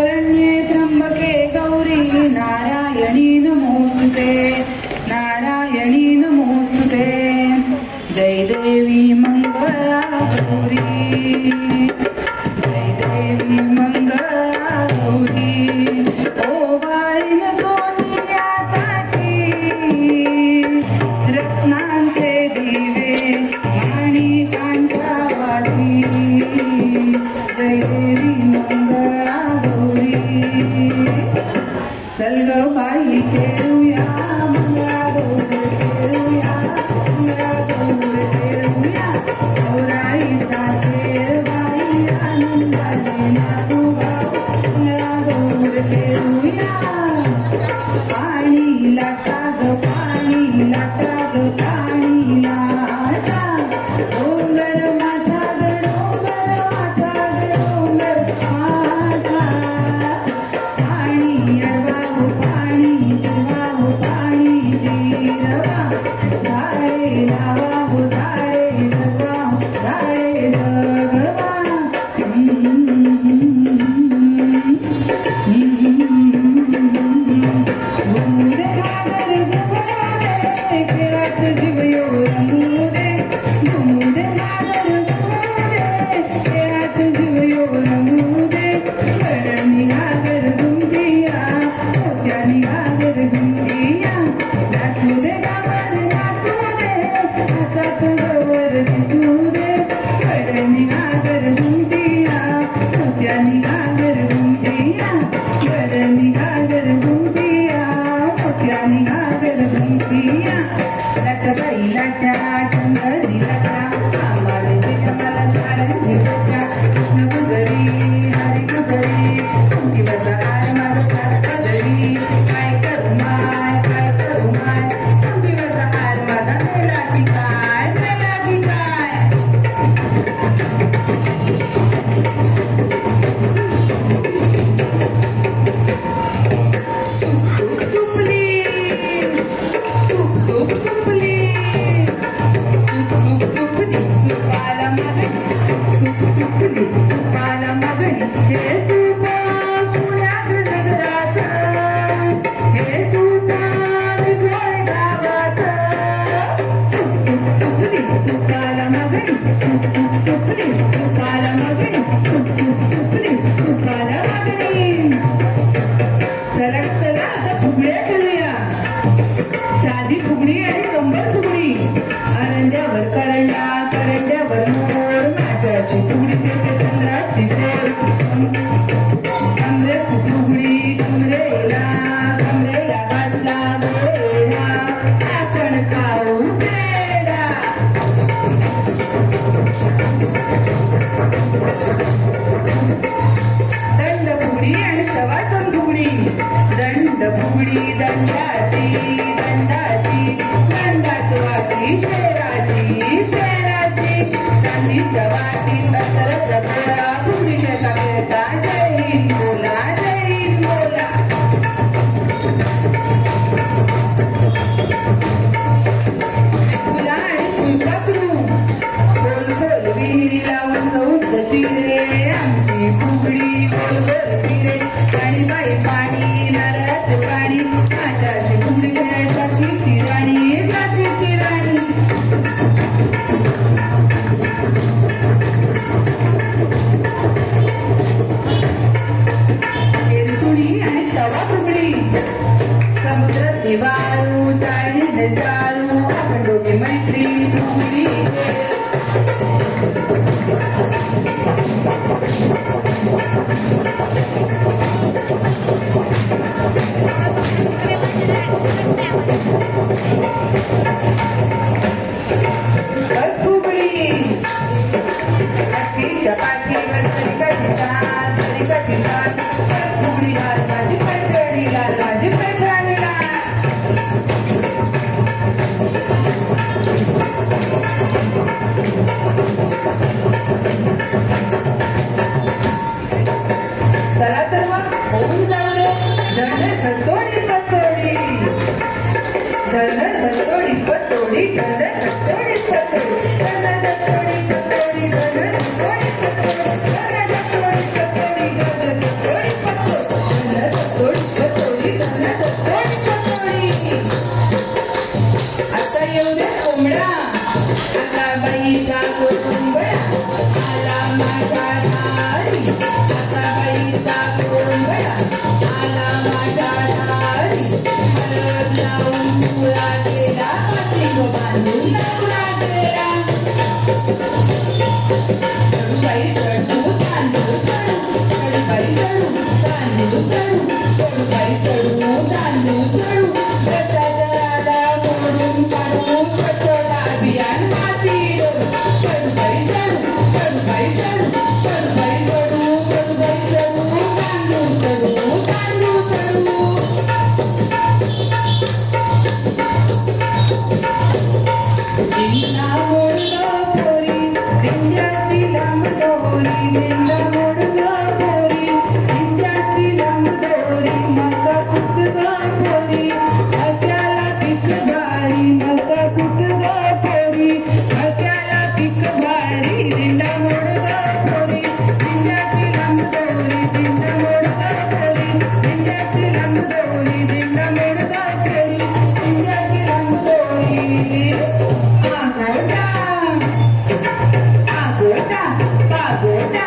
शरण्ये त्र्यंबके गौरी नारायणी नमोस्तुते नारायणी नमोस्तुते. जय देवी मंगला गौरी जय देवी मंगला Hello, hi, Nikhil. दंडाची दंडाची दंडात वाटी शेराची शेराची. चांदीच्या वाटी सतरा चला तर मग होऊन जाणार धनर भतोडी पतोडी धनर भतोडी पतोडी धनर भतोडी पतोडी धनर भतोडी पतोडी धनर भतोडी Pagoda, pagoda,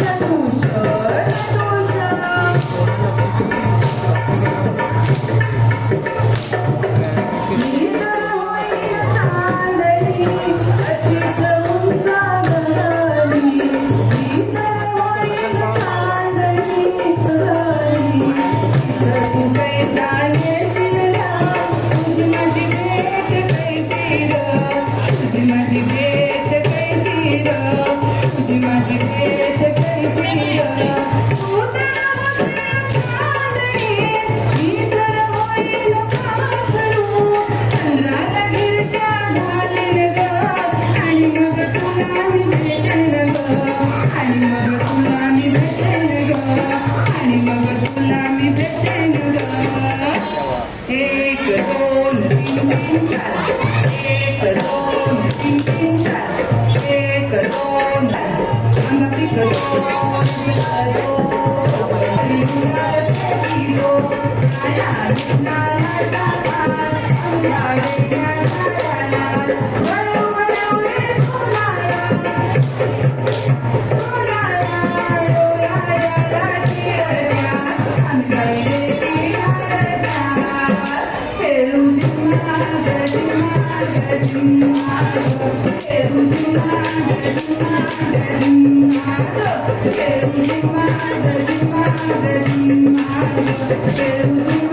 Obrigada. तीन चार Thank you.